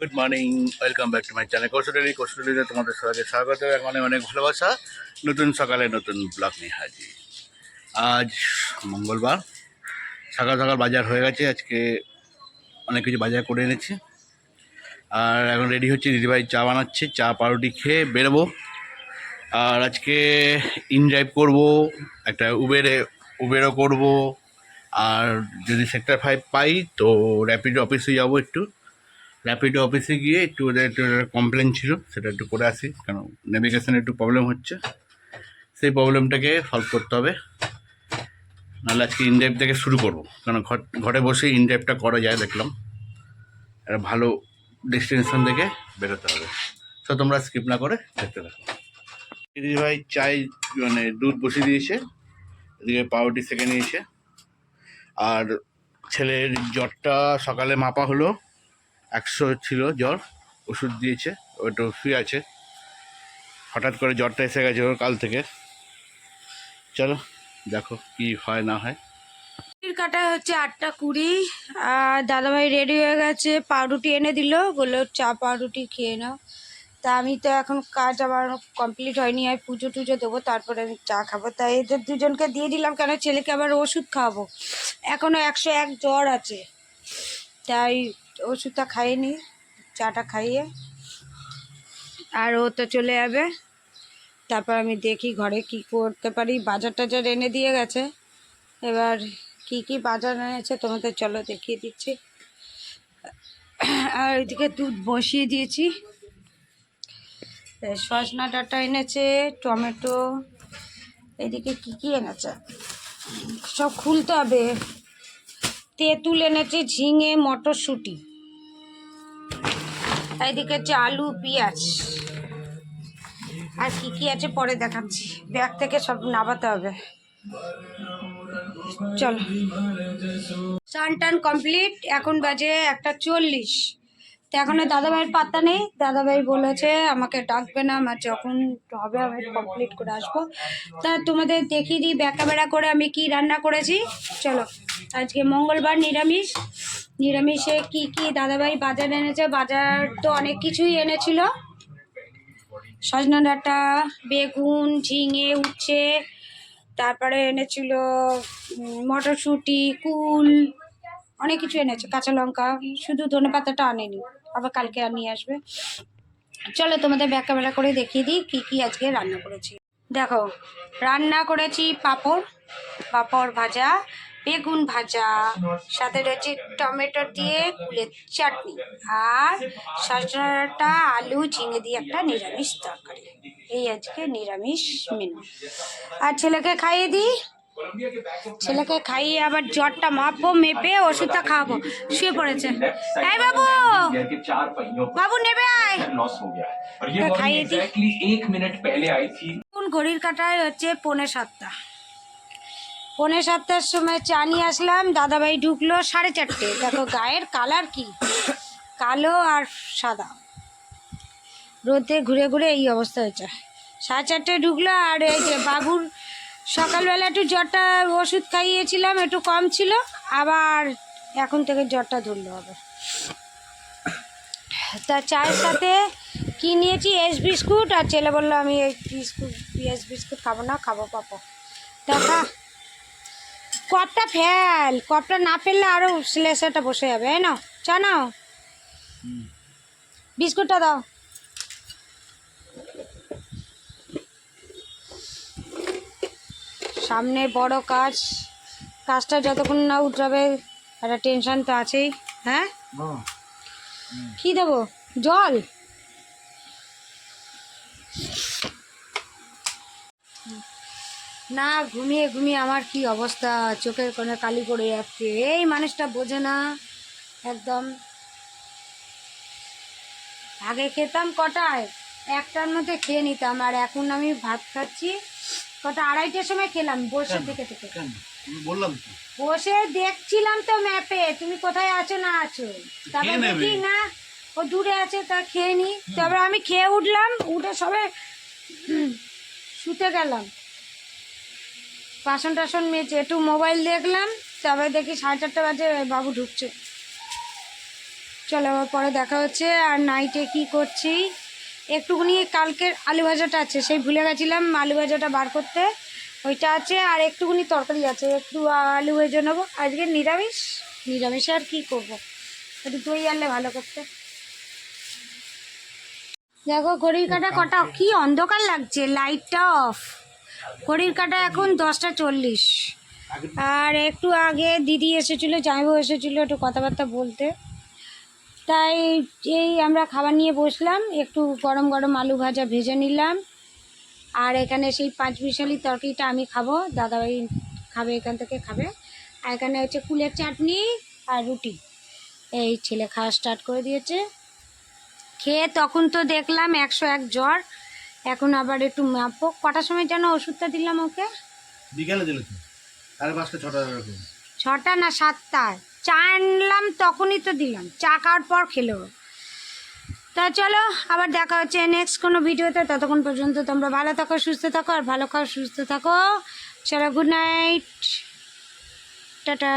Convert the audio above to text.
Good morning welcome back to my channel কৌশলী কৌশলীতে তোমাদের সবাইকে স্বাগত। এবং অনেক ভালোবাসা। নতুন সকালে নতুন ব্লগ নিয়ে হাজির। আজ মঙ্গলবার। সকাল সকাল বাজার হয়ে গেছে। আজকে অনেক কিছু বাজার করে এনেছি। আর এখন রেডি হচ্ছে, দিদিভাই চা বানাচ্ছে, চা পাউরুটি খেয়ে বেরোবো। আর আজকে ইন ড্রাইভ করব, একটা উবেরে উবেরও করব। আর যদি সেক্টর ফাইভ পাই, তো র্যাপিড অফিসে যাব একটু। র্যাপিড অফিসে গিয়ে একটু ওদের একটু কমপ্লেন ছিল, সেটা একটু করে আসি কারণ নেভিগেশনে একটু প্রবলেম হচ্ছে। সেই প্রবলেমটাকে সলভ করতে হবে। নাহলে আজকে ইনড্রাইভ থেকে শুরু করব। কারণ ঘর বসে ইনড্রাইভটা করা যায়, দেখলাম। একটা ভালো ডেস্টিনেশন থেকে বেরোতে হবে। তো তোমরা স্কিপ না করে দেখতে থাকো। দিদি ভাই চাই মানে দুধ বসিয়ে দিয়েছে। এদিকে পাউরুটি সেকে নিয়েছে। আর ছেলের জ্বরটা সকালে মাপা হলো। একশো ছিল জ্বর, ওষুধ দিয়েছে, ওটা শুয়ে আছে। হঠাৎ করে জ্বরটা এসে গেছে ওর কাল থেকে। চলো, দেখো কি হয় না হয়। কাটা হচ্ছে আটটা কুড়ি, আর দাদাভাই রেডি হয়ে গেছে, পাউরুটি এনে দিল, বলল, চা, পাউরুটি খেয়ে নাও। তা আমি তো এখন কাজ আমার কমপ্লিট হয়নি, আমি পুজো টুজো দেবো, তারপরে আমি চা খাব। তাই এদের দুজনকে দিয়ে দিলাম, কেন ছেলেকে আবার ওষুধ খাওয়াবো? এখনও একশো এক জ্বর আছে। তাই ওষুধটা খাইনি, চাটা খাইয়ে। আর ও তো চলে যাবে। তারপর আমি দেখি ঘরে কি করতে পারি। বাজার টাজার এনে দিয়ে গেছে। এবার কি কি বাজার এনেছে তোমাদের চলো দেখিয়ে দিচ্ছি। আর ওইদিকে দুধ বসিয়ে দিয়েছি। সজনা ডাঁটা এনেছে, টমেটো, এদিকে কি কি এনেছে? সব খুলতে হবে। তেঁতুল এনেছে, ঝিঙে, মটরশুঁটি। এদিকে হচ্ছে আলু, পেঁয়াজ। আর কি কি আছে পরে দেখাচ্ছি। ব্যাগ থেকে সব নামাতে হবে। চলো। স্নান টান কমপ্লিট। এখন বাজে একটা চল্লিশ। তো এখনও দাদাভাইয়ের পাত্তা নেই। দাদাভাই বলেছে, আমাকে ডাকবে না। আমার যখন হবে, আমি কমপ্লিট করে আসব। তা তোমাদের দেখিয়ে দিই বেড়া করে আমি কি রান্না করেছি। চলো। আজকে মঙ্গলবার নিরামিষ। নিরামিষে কি কি দাদাভাই বাজার এনেছে? বাজার তো অনেক কিছুই এনেছিল। সজনা ডাঁটা, বেগুন, ঝিঙে, উচ্ছে, তারপরে এনেছিল মটরশুঁটি, কুল, অনেক কিছু এনেছে, কাঁচা লঙ্কা, শুধু ধনে পাতাটা আনেনি, আবার কালকে আর নিয়ে আসবে। চলো তোমাদের ব্যাকা বেলা করে দেখিয়ে দিই কী কী আজকে রান্না করেছি। দেখো, রান্না করেছি পাঁপড় পাঁপড় ভাজা বেগুন ভাজা সাথে রয়েছে টমেটো দিয়ে কুলের চাটনি আর সজনাটা আলু চিনি দিয়ে একটা নিরামিষ তরকারি। এই আজকে নিরামিষ মেনু আর ছেলেকে খাইয়ে দিই? ছেলেকে খাইয়ে আবার জ্বরটা মাপবো মেপে ওষুধটা খাব শুয়ে পড়েছে। এই বাবু! বাবু নেবে আয়। খাইয়ে দিই। ঘড়ির কাটায় হচ্ছে পৌনে সাতটা। পৌনে সাতটার সময় চা নিয়ে আসলাম, দাদাভাই ঢুকলো সাড়ে চারটে। দেখো গায়ের কালার কি? কালো আর সাদা। রোদে ঘুরে ঘুরে এই অবস্থা হয়েছে। সাড়ে চারটে ঢুকলো আর এই যে বাবুর সকালবেলা একটু জ্বরটা ওষুধ খাইয়েছিলাম, একটু কম ছিল, আবার এখন থেকে জ্বরটা ধরলো হবে তা চায়ের সাথে কি নিয়েছি? এস বিস্কুট, আর ছেলে বলল, আমি এই বিস্কুট এস বিস্কুট খাব না, খাব পাপো দেখা কপটা ফেল কপটা না ফেললে আরও স্লেসাটা বসে যাবে এই নাও চা নাও। বিস্কুটটা দাও। সামনে বড় কাজ কাজটা যতক্ষণ না উঠবে একটা টেনশন তো আছেই হ্যাঁ? কি দেবো? জল? না ঘুমিয়ে ঘুমিয়ে আমার কি অবস্থা? চোখের কোণে কালি পড়ে যাচ্ছে। এই মানুষটা বোঝে না। একদম। আগে খেতাম কটায়? একটার মধ্যে খেয়ে নিতাম। আর এখন আমি ভাত খাচ্ছি কটা? আড়াইটার সময় খেলাম বসে দেখে থেকে। বললাম বসে দেখছিলাম তো ম্যাপে। তুমি কোথায় আছো না আছো? তারপর দেখি না ও দূরে আছে তা খেয়ে নি। তারপর আমি খেয়ে উঠলাম উঠে সবে শুতে গেলাম। বাসন টাসন মেয়েছে একটু মোবাইল দেখলাম তারপরে দেখি সাড়ে চারটে বাজে বাবু ঢুকছে। চলো আবার পরে দেখা হচ্ছে আর নাইটে কি করছি। একটুখানি কালকের আলু ভাজাটা আছে সেই ভুলে গেছিলাম আলু ভাজাটা বার করতে। ওইটা আছে আর একটুখানি তরকারি আছে একটু আলু ভেজে নেব। আজকে নিরামিষ? নিরামিষে আর কি করব? একটু দই আনলে ভালো করতে। দেখো ঘড়ির কাটা কটা কি অন্ধকার লাগছে লাইটটা অফ ঘড়ির কাটা এখন দশটা চল্লিশ। আর একটু আগে দিদি এসেছিল, জামাইবাবু এসেছিল একটু কথাবার্তা বলতে। তাই এই আমরা খাবার নিয়ে বসলাম, একটু গরম গরম আলু ভাজা ভেজে নিলাম। আর এখানে সেই পাঁচ বিশালি তরকারিটা আমি খাব, দাদাভাই খাবে এখান থেকে খাবে। আর এখানে হচ্ছে কুলের চাটনি আর রুটি। এই ছেলে খাওয়া স্টার্ট করে দিয়েছে। খেয়ে তখন তো দেখলাম একশো এক জ্বর এখন আবার একটু মাপো। কটার সময় যেন ওষুধটা দিলাম ওকে? বিকেলে দিলে তো। সাড়ে পাঁচটা ছটা এরকম। ছটা না সাতটায়? চা আনলাম তখনই তো দিলাম। চা খাওয়ার পর খেলো। তা চলো আবার দেখা হচ্ছে নেক্সট কোনো ভিডিওতে। ততক্ষণ পর্যন্ত তোমরা ভালো থাকো সুস্থ থাকো আর ভালো খাও সুস্থ থাকো। চলো গুড নাইট টাটা।